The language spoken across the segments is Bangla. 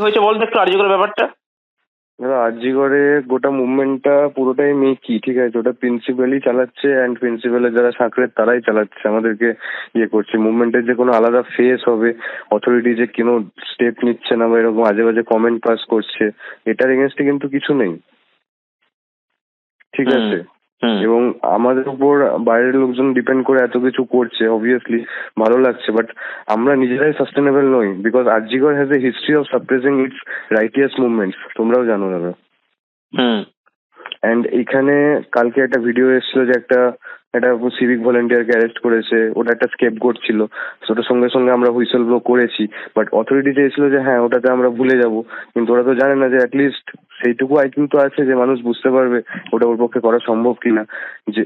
হয়েছে বল একটু আর্জি ব্যাপারটা? দাদা আরজিগড়ে গোটা মুভমেন্টটা পুরোটাই মেকি ঠিক আছে? ওটা প্রিন্সিপালই চালাচ্ছে অ্যান্ড প্রিন্সিপালের যারা সাঁকড়ের তারাই চালাচ্ছে। আমাদেরকে ইয়ে করছে। মুভমেন্টের যে কোনো আলাদা ফেস হবে অথরিটি যে কোনো স্টেপ নিচ্ছে না বা এরকম আজে বাজে কমেন্ট পাস করছে এটার এগেনস্টে কিন্তু কিছু নেই। ঠিক আছে? এবং আমাদের উপর বাইরের লোকজন ডিপেন্ড করে এত কিছু করছে অবভিয়াসলি ভালো লাগছে বাট আমরা নিজেরাই সাস্টেনেবল নই because আরজিগড় has a history of suppressing its righteous movements তোমরাও জানো দাদা। হুম। অ্যান্ড এখানে কালকে একটা ভিডিও এসেছিল যে একটা একটা সিভিক ভলেন্টিয়ারকে অ্যারেস্ট করেছে। ওটা একটা স্কেপ ছিল। ওটার সঙ্গে সঙ্গে আমরা হুইসেল ব্লো করেছি বাট অথরিটি চেয়েছিল যে হ্যাঁ ওটাতে আমরা ভুলে যাব। কিন্তু ওরা তো জানে না যে অ্যাটলিস্ট সেইটুকু আইকিউ তো আছে যে মানুষ বুঝতে পারবে ওটা ওর পক্ষে করা সম্ভব কিনা। যে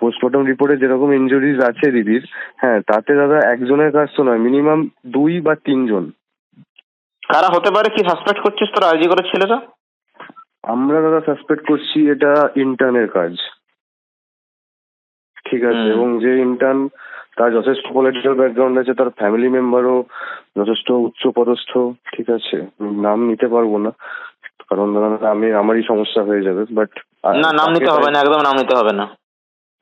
পোস্টমর্টম রিপোর্টে যেরকম ইনজুরিজ আছে দিদির হ্যাঁ তাতে দাদা একজনের কাজ তো নয় মিনিমাম দুই বা তিনজন। কারা হতে পারে? কি সাসপেক্ট করছিস তোর? আর্জি করে ছেলেরা আমরা দাদা সাসপেক্ট করছি এটা ইন্টার্নের কাজ। ঠিক আছে এবং যে ইন্টার্ন তার যথেষ্ট পলিটিক্যাল ব্যাকগ্রাউন্ড আছে তার ফ্যামিলি মেম্বারও যথেষ্ট উচ্চ পদস্থ ঠিক আছে? নাম নিতে পারব না কারণ দাদা আমি আমারই সমস্যা হয়ে যাবে বাট না নাম নিতে হবে না একদম নাম নিতে হবে না।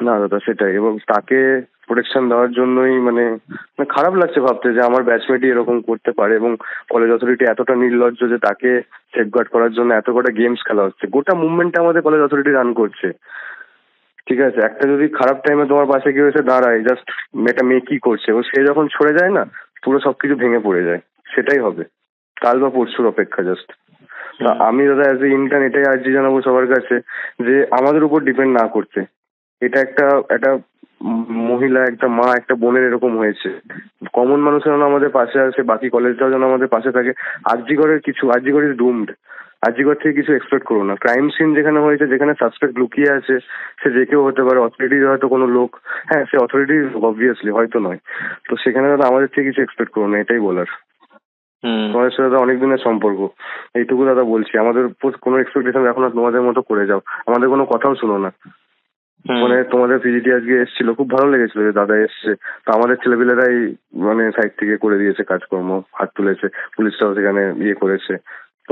না দাদা সেটাই এবং তাকে প্রোটেকশন দেওয়ার জন্যই মানে মানে খারাপ লাগছে ভাবতে যে আমার ব্যাচমেটই এরকম করতে পারে এবং কলেজ অথরিটি এতটা নির্লজ্জ যে তাকে সেফগার্ড করার জন্য এত কটা গেমস খেলা হচ্ছে। গোটা মুভমেন্টটা আমাদের কলেজ অথরিটি রান করছে। ঠিক আছে? একটা যদি খারাপ টাইমে তোমার পাশে কেউ এসে দাঁড়ায় জাস্ট একটা মেয়ে কি করছে? ও সে যখন সরে যায় না পুরো সবকিছু ভেঙে পড়ে যায়। সেটাই হবে। কাল বা পরশুর অপেক্ষা জাস্ট তা আমি দাদা অ্যাজ এ ইন্টার্ন এটাই আর্জি জানাব সবার কাছে যে আমাদের উপর ডিপেন্ড না করতে। এটা একটা একটা মহিলা একটা মা একটা বোনের এরকম হয়েছে। কমন মানুষের যেন আমাদের পাশে আসে বাকি কলেজটাও যেন আমাদের পাশে থাকে। আরজিগড়ের কিছু আরজিগড় ইজ ডুমড আরজিগড় থেকে কিছু এক্সপেক্ট করো না। ক্রাইম সিন যেখানে হয়েছে যেখানে সাসপেক্ট লুকিয়ে আছে সে যে কেউ হতে পারে অথরিটির হয়তো কোনো লোক। হ্যাঁ সে অথরিটি অবভিয়াসলি হয়তো নয়। তো সেখানে দাদা আমাদের থেকে কিছু এক্সপেক্ট করো না এটাই বলার। তোমাদের সাথে দাদা অনেক দিনের সম্পর্ক। এইটুকু দাদা বলছি। আমাদের উপর কোনো এক্সপেকটেশন রাখো না তোমাদের মতো করে যাও। আমাদের কোনো কথাও শুনো না। মানে তোমাদের পিজিটি আজকে এসেছিল, খুব ভালো লেগেছিল যে দাদা এসছে। তো আমাদের ছেলেপিলেরাই মানে সাইড থেকে করে দিয়েছে কাজকর্ম, হাত তুলেছে পুলিশটাও সেখানে ইয়ে করেছে।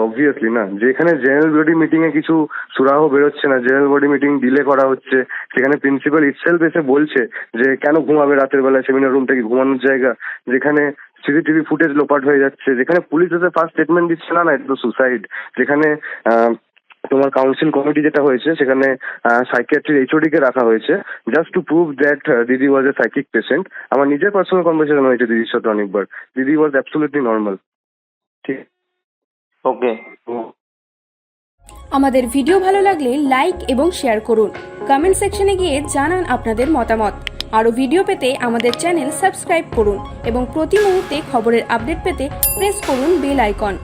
অবভিয়াসলি না, যেখানে জেনারেল বডি মিটিং এ কিছু সুরাহ বেরোচ্ছে না জেনারেল বডি মিটিং ডিলে করা হচ্ছে, সেখানে প্রিন্সিপাল ইটসেলফ এসে বলছে যে, কেন ঘুমাবে রাতের বেলায় সেমিনার রুম থেকে ঘুমানোর জায়গা? যেখানে সিসিটিভি ফুটেজ লোপাট হয়ে যাচ্ছে, যেখানে পুলিশ এসে ফার্স্ট স্টেটমেন্ট দিচ্ছে, না না, এটা তো সুসাইড যেখানে তোমার কাউন্সিল কমিটি যেটা হয়েছে সেখানে সাইকিয়াট্রির এইচওডি কে রাখা হয়েছে জাস্ট টু প্রুভ দ্যাট দিদি ওয়াজ এ সাইকিক পেশেন্ট আমার নিজের পার্সোনাল কনভারসেশন হয়েছে দিদির সাথে অনেকবার। দিদি ওয়াজ অ্যাবসোলিউটলি নর্মাল ঠিক? ওকে আমাদের ভিডিও ভালো লাগলে লাইক এবং শেয়ার করুন। কমেন্ট সেকশনে গিয়ে জানান আপনাদের মতামত। আরও ভিডিও পেতে আমাদের চ্যানেল সাবস্ক্রাইব করুন এবং প্রতি মুহূর্তে খবরের আপডেট পেতে প্রেস করুন বেল আইকন